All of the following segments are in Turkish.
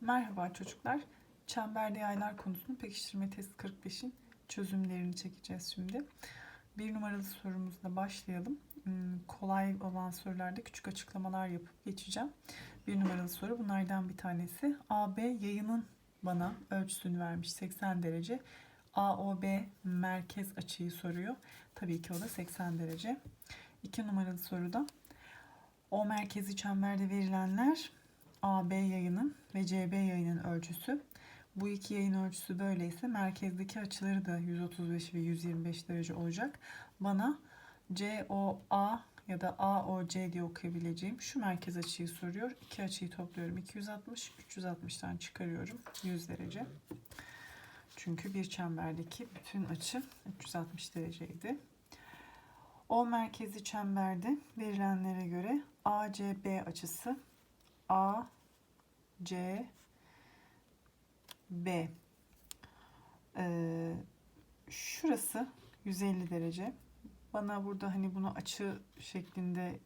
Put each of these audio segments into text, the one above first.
Merhaba çocuklar. Çemberde yaylar konusunu pekiştirme test 45'in çözümlerini çekeceğiz şimdi. Bir numaralı sorumuzla başlayalım. Hmm, Kolay olan sorularda küçük açıklamalar yapıp geçeceğim. Bir numaralı soru bunlardan bir tanesi. AB yayının bana ölçüsünü vermiş 80 derece. AOB merkez açıyı soruyor. Tabii ki o da 80 derece. İki numaralı soruda o merkezi çemberde verilenler AB yayının ve CB yayının ölçüsü. Bu iki yayın ölçüsü böyleyse merkezdeki açıları da 135 ve 125 derece olacak. Bana COA ya da AOC diye okuyabileceğim şu merkez açıyı soruyor. İki açıyı topluyorum 260, 360'tan çıkarıyorum 100 derece. Çünkü bir çemberdeki bütün açı 360 dereceydi. O merkezi çemberde verilenlere göre ACB açısı A C B ee, şurası 150 derece. Bana burada hani bunu açı şeklinde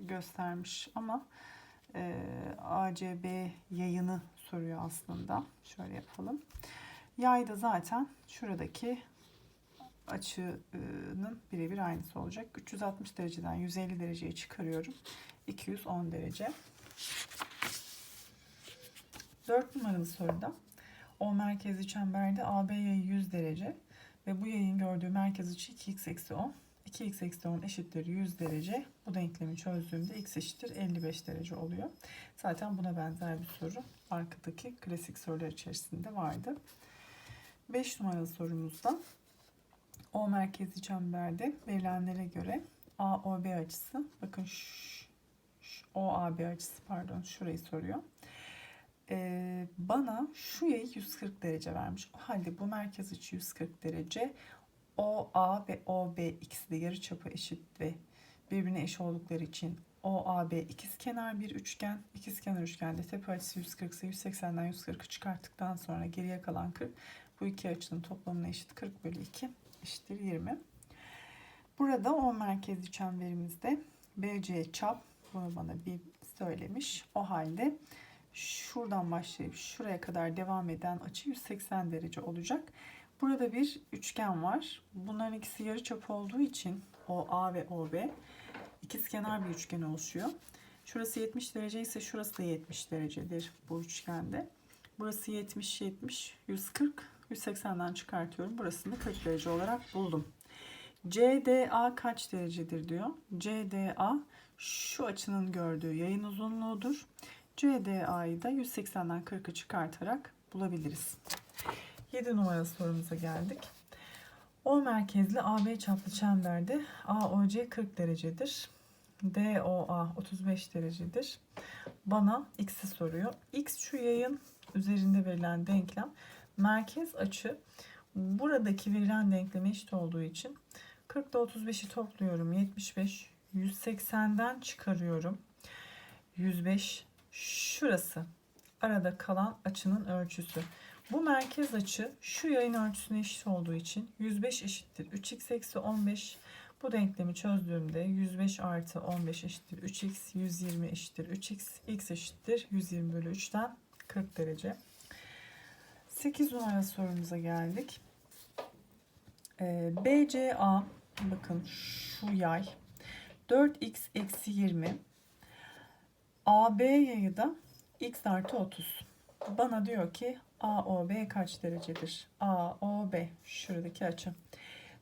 göstermiş ama e, ACB yayını soruyor aslında. Şöyle yapalım. Yay da zaten şuradaki açının birebir aynısı olacak. 360 dereceden 150 dereceye çıkarıyorum. 210 derece. 4 numaralı soruda o merkezi çemberde AB yayı 100 derece ve bu yayın gördüğü merkez açı 2x eksi 10. 2x eksi 10 eşittir 100 derece. Bu denklemi çözdüğümde x eşittir 55 derece oluyor. Zaten buna benzer bir soru arkadaki klasik sorular içerisinde vardı. 5 numaralı sorumuzda o merkezi çemberde verilenlere göre AOB açısı bakın şu, şu OAB açısı pardon şurayı soruyor. Ee, bana şu yayı 140 derece vermiş. O halde bu merkez açı 140 derece. OA ve OB ikisi de yarıçapı eşit ve birbirine eş oldukları için OAB ikizkenar bir üçgen. İkizkenar üçgende tepe açısı 140 ise 180'den 140'ı çıkarttıktan sonra geriye kalan 40. Bu iki açının toplamına eşit 40 bölü 2 eşittir 20. Burada o merkezli çemberimizde BC çap bunu bana bir söylemiş. O halde şuradan başlayıp şuraya kadar devam eden açı 180 derece olacak. Burada bir üçgen var. Bunların ikisi yarıçap olduğu için OA ve OB ikizkenar bir üçgen oluşuyor. Şurası 70 derece ise şurası da 70 derecedir bu üçgende. Burası 70 70 140 180'den çıkartıyorum. Burasını 40 derece olarak buldum. CDA kaç derecedir diyor. CDA şu açının gördüğü yayın uzunluğudur. CDA'yı da 180'den 40'ı çıkartarak bulabiliriz. 7 numaralı sorumuza geldik. O merkezli AB çaplı çemberde AOC 40 derecedir. DOA 35 derecedir. Bana x'i soruyor. X şu yayın üzerinde verilen denklem. Merkez açı buradaki verilen denkleme eşit olduğu için 40 ile 35'i topluyorum. 75. 180'den çıkarıyorum. 105. Şurası. Arada kalan açının ölçüsü. Bu merkez açı şu yayın ölçüsüne eşit olduğu için 105 eşittir 3x eksi 15. Bu denklemi çözdüğümde 105 artı 15 eşittir 3x, 120 eşittir 3x, x eşittir 120 bölü 3'ten 40 derece. 8 numara sorumuza geldik. Ee, BCA bakın şu yay 4x eksi 20 AB yayı da x artı 30. Bana diyor ki AOB kaç derecedir? AOB şuradaki açı.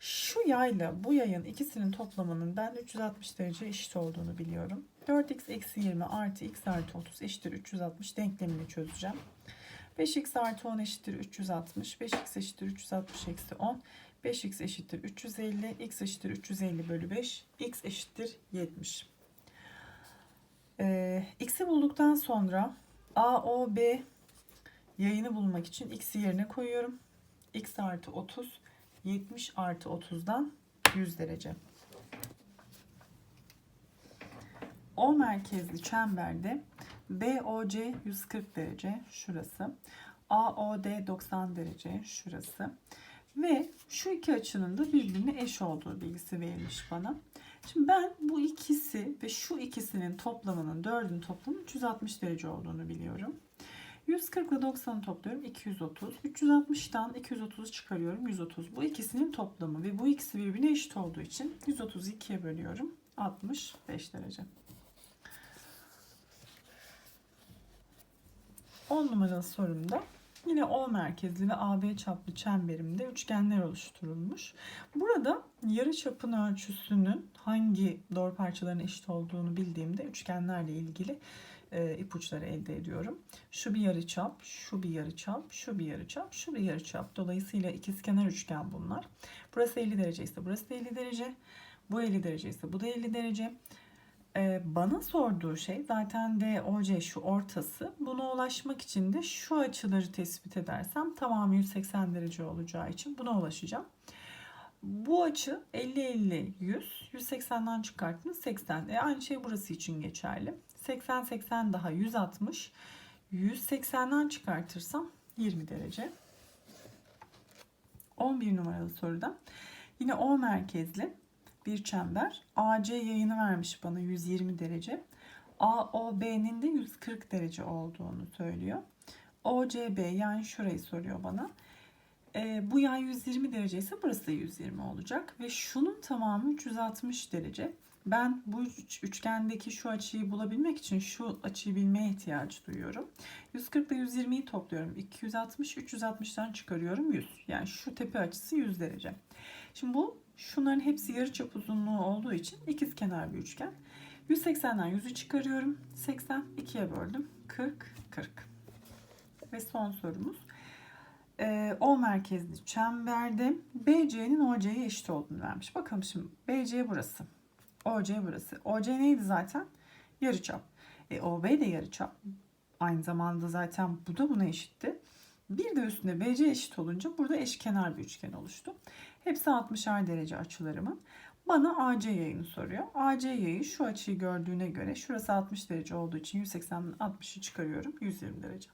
Şu yayla bu yayın ikisinin toplamının ben 360 derece eşit olduğunu biliyorum. 4x eksi 20 artı x artı 30 eşittir 360 denklemini çözeceğim. 5x artı 10 eşittir 360. 5x eşittir 360 eksi 10. 5x eşittir 350. x eşittir 350 bölü 5. x eşittir 70. Ee, x'i bulduktan sonra AOB yayını bulmak için x'i yerine koyuyorum. x artı 30. 70 artı 30'dan 100 derece. O merkezli çemberde BOC 140 derece şurası. AOD 90 derece şurası. Ve şu iki açının da birbirine eş olduğu bilgisi verilmiş bana. Şimdi ben bu ikisi ve şu ikisinin toplamının dördün toplamının 360 derece olduğunu biliyorum. 140 ile 90'ı topluyorum 230. 360'tan 230'u çıkarıyorum 130. Bu ikisinin toplamı ve bu ikisi birbirine eşit olduğu için 132'ye bölüyorum. 65 derece. 10 numaralı sorumda yine O merkezli ve AB çaplı çemberimde üçgenler oluşturulmuş. Burada yarı çapın ölçüsünün hangi doğru parçaların eşit olduğunu bildiğimde üçgenlerle ilgili e, ipuçları elde ediyorum. Şu bir yarıçap, şu bir yarıçap, şu bir yarıçap, şu bir yarıçap. Dolayısıyla ikizkenar üçgen bunlar. Burası 50 derece ise burası da 50 derece. Bu 50 derece ise bu da 50 derece. Ee, bana sorduğu şey zaten DOC şu ortası. Buna ulaşmak için de şu açıları tespit edersem tamamı 180 derece olacağı için buna ulaşacağım. Bu açı 50 50 100 180'den çıkarttınız 80. E aynı şey burası için geçerli. 80 80 daha 160. 180'den çıkartırsam 20 derece. 11 numaralı soruda yine O merkezli bir çember. AC yayını vermiş bana 120 derece. AOB'nin de 140 derece olduğunu söylüyor. OCB yani şurayı soruyor bana. E, bu yay 120 derece ise burası da 120 olacak. Ve şunun tamamı 360 derece. Ben bu üç- üçgendeki şu açıyı bulabilmek için şu açıyı bilmeye ihtiyaç duyuyorum. 140 ile 120'yi topluyorum. 260, 360'tan çıkarıyorum 100. Yani şu tepe açısı 100 derece. Şimdi bu şunların hepsi yarıçap uzunluğu olduğu için ikizkenar bir üçgen. 180'den 100'ü çıkarıyorum. 80 2'ye böldüm. 40 40. Ve son sorumuz. Ee, o merkezli çemberde BC'nin OC'ye eşit olduğunu vermiş. Bakalım şimdi BC burası. OC burası. OC neydi zaten? Yarıçap. E, OB de yarıçap. Aynı zamanda zaten bu da buna eşitti. Bir de üstüne BC eşit olunca burada eşkenar bir üçgen oluştu. Hepsi 60'ar derece açılarımın. Bana AC yayını soruyor. AC yayı şu açıyı gördüğüne göre şurası 60 derece olduğu için 180'den 60'ı çıkarıyorum. 120 derece.